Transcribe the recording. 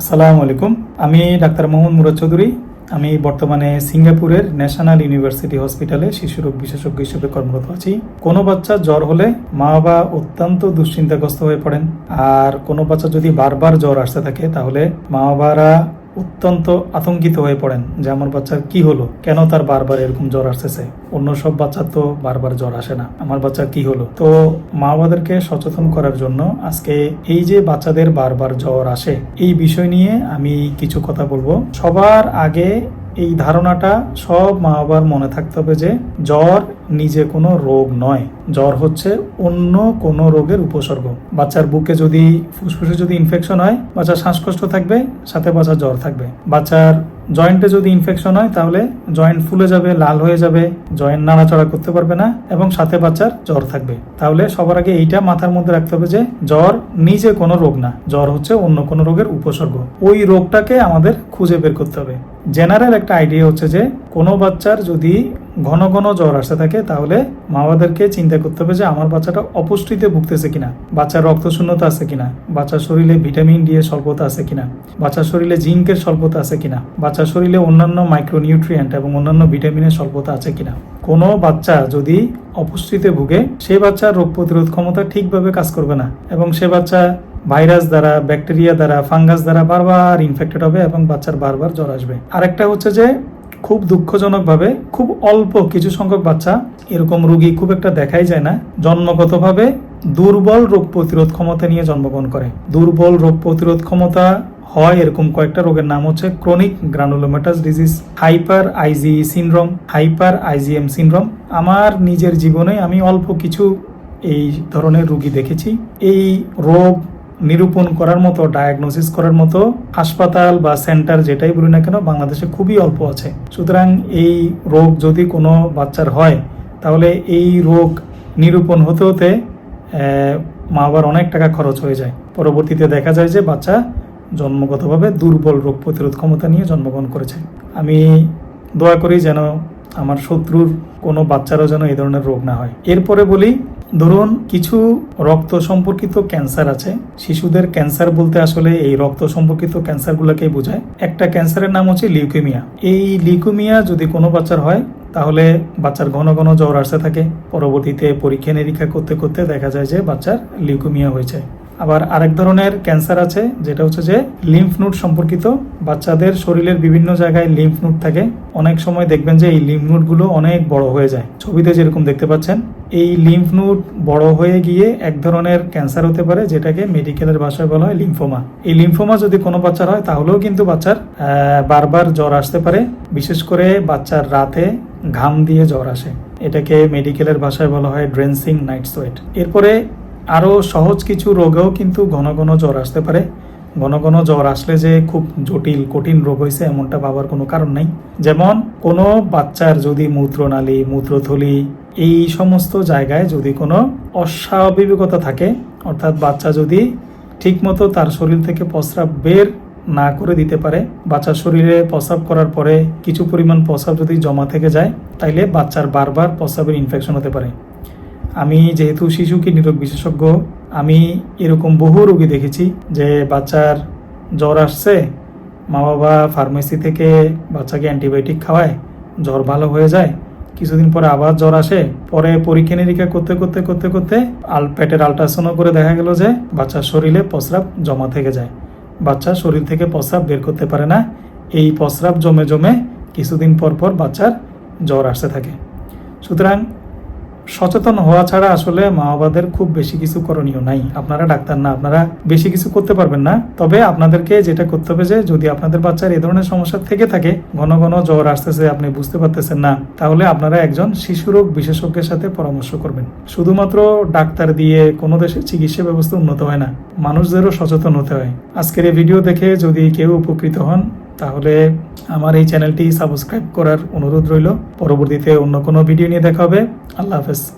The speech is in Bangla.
আসসালামু আলাইকুম। আমি ডাক্তার মোহাম্মদ মুরাদ চৌধুরী। আমি বর্তমানে সিঙ্গাপুরের ন্যাশনাল ইউনিভার্সিটি হসপিটালে শিশুরোগ বিশেষজ্ঞ হিসেবে কর্মরত আছি। কোনো বাচ্চা জ্বর হলে মা বাবা অত্যন্ত দুশ্চিন্তাগ্রস্ত হয়ে পড়েন। আর কোনো বাচ্চা যদি বারবার জ্বর আসতে থাকে, তাহলে মা বাবারা অত্যন্ত আতঙ্কিত হয়ে পড়েন যে আমার বাচ্চার কি হলো? কেন তার বারবার এরকম জ্বর আসতেছে? অন্য সব বাচ্চার তো বারবার জ্বর আসে না। আমার বাচ্চার কি হলো? তো মা বাবাদেরকে সচেতন করার জন্য আজকে এই যে বাচ্চাদের বারবার জ্বর আসে, এই বিষয় নিয়ে আমি কিছু কথা বলব। সবার আগে এই ধারণাটা সব মা বাবার মনে থাকতে হবে যে জ্বর নিজে কোনো রোগ নয়। জ্বর হচ্ছে অন্য কোনো রোগের উপসর্গ। বাচ্চার বুকে যদি, ফুসফুসে যদি ইনফেকশন হয়, বাচ্চার শ্বাসকষ্ট থাকবে, সাথে বাচ্চার জ্বর থাকবে। বাচ্চার জয়েন্টে যদি ইনফেকশন হয়, তাহলে জয়েন্ট ফুলে যাবে, লাল হয়ে যাবে জয়েন্ট নাড়াচড়া করতে পারবে না এবং সাথে বাচ্চার জ্বর থাকবে। তাহলে সবার আগে এইটা মাথার মধ্যে রাখতে হবে যে জ্বর নিজে কোনো রোগ না। জ্বর হচ্ছে অন্য কোনো রোগের উপসর্গ। ওই রোগটাকে আমাদের খুঁজে বের করতে হবে। জেনারেল একটা আইডিয়া হচ্ছে যে, কোনো বাচ্চার যদি ঘন ঘন জ্বর আসতে থাকে, তাহলে মা বাবাদেরকে চিন্তা করতে হবে যে, আমার বাচ্চাটা অপুষ্টিতে ভুগতেছে কিনা, বাচ্চার রক্ত শূন্যতা আছে কিনা, বাচ্চার শরীরে ভিটামিন ডি এর স্বল্পতা আছে কিনা, বাচ্চার শরীরে জিঙ্কের স্বল্পতা আছে কিনা, বাচ্চার শরীরে অন্যান্য মাইক্রোনিউট্রিয়েন্ট এবং অন্যান্য ভিটামিনের স্বল্পতা আছে কিনা। কোনো বাচ্চা যদি অপুষ্টিতে ভুগে, সে বাচ্চার রোগ প্রতিরোধ ক্ষমতা ঠিকভাবে কাজ করবে না এবং সে বাচ্চা ভাইরাস দ্বারা, ব্যাকটেরিয়া দ্বারা, ফাঙ্গাস দ্বারা বারবার ইনফেক্টেড হবে এবং বাচ্চার বারবার জ্বর আসবে। আরেকটা হচ্ছে যে, খুব দুঃখজনকভাবে খুব অল্প কিছু সংখ্যক বাচ্চা এরকম রোগী খুব একটা দেখাই যায় না। জন্মগতভাবে দুর্বল রোগ প্রতিরোধ ক্ষমতা নিয়ে জন্মগ্রহণ করে। দুর্বল রোগ প্রতিরোধ ক্ষমতা হয় এরকম কয়েকটা রোগের নাম হচ্ছে chronic granulomatous disease hyper IG syndrome hyper IGM syndrome আমার নিজের জীবনে আমি অল্প কিছু এই ধরনের রোগী দেখেছি। এই রোগ নিরূপণ করার মতো ডায়াগনোসিস করার মতো হাসপাতাল বা সেন্টার যেটাই বলি না কেন, বাংলাদেশে খুবই অল্প আছে। সুতরাং এই রোগ যদি কোনো বাচ্চার হয়, তাহলে এই রোগ নিরূপণ হতে হতে মা বাবার অনেক টাকা খরচ হয়ে যায়। পরবর্তীতে দেখা যায় যে বাচ্চা জন্মগতভাবে দুর্বল রোগ প্রতিরোধ ক্ষমতা নিয়ে জন্মগ্রহণ করেছে। আমি দোয়া করি যেন আমার শত্রুর কোনো বাচ্চারও যেন এই ধরনের রোগ না হয়। এরপরে বলি ধরুন, কিছু রক্ত সম্পর্কিত ক্যান্সার আছে। শিশুদের ক্যান্সার বলতে আসলে এই রক্ত সম্পর্কিত ক্যান্সারগুলোকেই বোঝায়। একটা ক্যান্সারের নাম হচ্ছে লিউকেমিয়া এই লিউকেমিয়া যদি কোনো বাচ্চার হয়, তাহলে বাচ্চার ঘন ঘন জ্বর আসতে থাকে। পরবর্তীতে পরীক্ষা নিরীক্ষা করতে করতে দেখা যায় যে বাচ্চার লিউকেমিয়া হয়েছে। আবার আরেক ধরনের ক্যান্সার আছে, যেটা হচ্ছে যে লিম্ফ নোড সম্পর্কিত। বাচ্চাদের শরীরের বিভিন্ন জায়গায় লিম্ফ নোড থাকে। অনেক সময় দেখবেন যে এই লিম্ফ নোডগুলো অনেক বড় হয়ে যায়। ছবিতে যেরকম দেখতে পাচ্ছেন, এই লিম্ফ নোড বড় হয়ে গিয়ে এক ধরনের ক্যান্সার হতে পারে, যেটাকে মেডিকেলের ভাষায় বলা হয় লিম্ফোমা এই লিম্ফোমা যদি কোনো বাচ্চার হয়, তাহলেও কিন্তু বাচ্চার বারবার জ্বর আসতে পারে। বিশেষ করে বাচ্চার রাতে ঘাম দিয়ে জ্বর আসে। এটাকে মেডিকেলের ভাষায় বলা হয় ড্রেন্সিং নাইট সোয়েট এরপরে আরও সহজ কিছু রোগেও কিন্তু ঘন ঘন জ্বর আসতে পারে। ঘন ঘন জ্বর আসলে যে খুব জটিল, কঠিন রোগ হয়েছে এমনটা ভাবার কোনো কারণ নাই। যেমন কোনো বাচ্চার যদি মূত্রনালী, মূত্রথলি এই সমস্ত জায়গায় যদি কোনো অস্বাভাবিকতা থাকে, অর্থাৎ বাচ্চা যদি ঠিকমতো তার শরীর থেকে প্রস্রাব বের না করে দিতে পারে, বাচ্চার শরীরে প্রস্রাব করার পরে কিছু পরিমাণ প্রস্রাব যদি জমা থেকে যায়, তাইলে বাচ্চার বারবার প্রস্রাবের ইনফেকশন হতে পারে। আমি যেহেতু শিশু কিডনি রোগ বিশেষজ্ঞ, আমি এরকম বহু রোগী দেখেছি যে বাচ্চার জ্বর আসছে মা বাবা ফার্মেসি থেকে বাচ্চাকে অ্যান্টিবায়োটিক খাওয়ায়, জ্বর ভালো হয়ে যায়, কিছুদিন পরে আবার জ্বর আসে, পরে পরীক্ষা নিরীক্ষা করতে করতে করতে করতে আল পেটের আলট্রাসাউন্ড করে দেখা গেল যে বাচ্চার শরীরে প্রস্রাব জমা থেকে যায়। বাচ্চা শরীর থেকে প্রস্রাব বের করতে পারে না, এই প্রস্রাব জমে জমে কিছুদিন পর পর বাচ্চার জ্বর আসতে থাকে। সুতরাং সচেতন হওয়া ছাড়া আসলে মা বাবাদের খুব বেশি কিছু করণীয় নাই। আপনারা ডাক্তার না, আপনারা বেশি কিছু করতে পারবেন না। তবে আপনাদেরকে যেটা করতে হবে যে, যদি আপনাদের বাচ্চার এই ধরনের সমস্যা থেকে থাকে, ঘন ঘন জ্বর আসতেছে, আপনি বুঝতে পারতেছেন না, তাহলে আপনারা একজন শিশুরোগ বিশেষজ্ঞের সাথে পরামর্শ করবেন। শুধুমাত্র ডাক্তার দিয়ে কোনো দেশের চিকিৎসা ব্যবস্থা উন্নত হয় না, মানুষদেরও সচেতন হতে হয়। আজকের এই ভিডিও দেখে যদি কেউ উপকৃত হন তাহলে আমার এই চ্যানেলটি সাবস্ক্রাইব করার অনুরোধ রইল। পরবর্তীতে অন্য কোনো ভিডিও নিয়ে দেখা হবে। আল্লাহ হাফেজ।